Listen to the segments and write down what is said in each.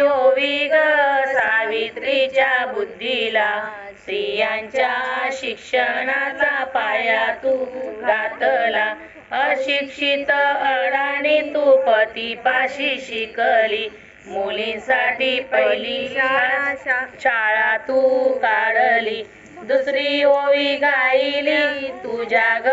ओवी ग सावित्रीच्या बुद्धीला. स्त्रियांच्या शिक्षणाचा पाया तू घातला. अशिक्षित अडाणी तू पती पाशी शिकली. मुलींसाठी पहिली शाळा शाळा तू काढली दुसरी ओवी गायली. तुझ्या ग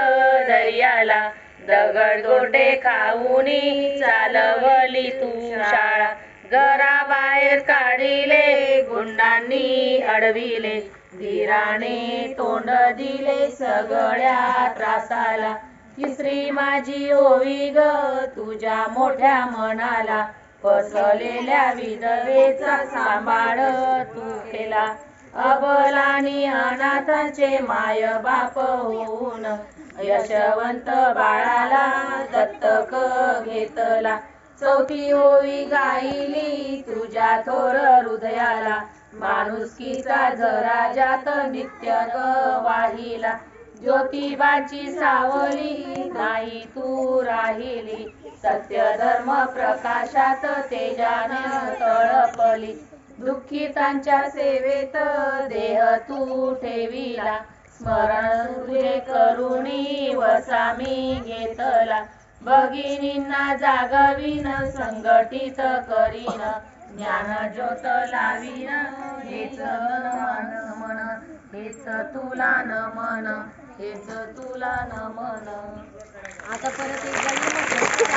दर्याला दगड गोटे खाऊनी चालवली तू शाळा. घराबाहेर काढिले गुंडांनी अडविले. धीराने तोंड दिले सगळ्या त्रासाला. तिसरी माझी ओवी ग तुझ्या मोठ्या मनाला. फसलेल्या विधवेचा सांभाळ तू केला. अबलानी अनाथांचे माय बाप होऊन यशवंत बाळाला दत्तक घेतला. चौथी ओवी गायली तुझ्या थोर हृदयाला. माणुसकीचा झरा जात नित्य वाहिला. ज्योतिबाची सावली नाही तू राहिली. सत्य धर्म प्रकाशात तेजान तळपली. दुःखितांच्या सेवेत देह तू ठेविला. स्मरण तुझे करुणी वसामी घेतला. भगिनींना जागविन संघटित करीन. ज्ञान ज्योत लावीन हेच नमन मन हेच तुला नमन हेच तुला नमन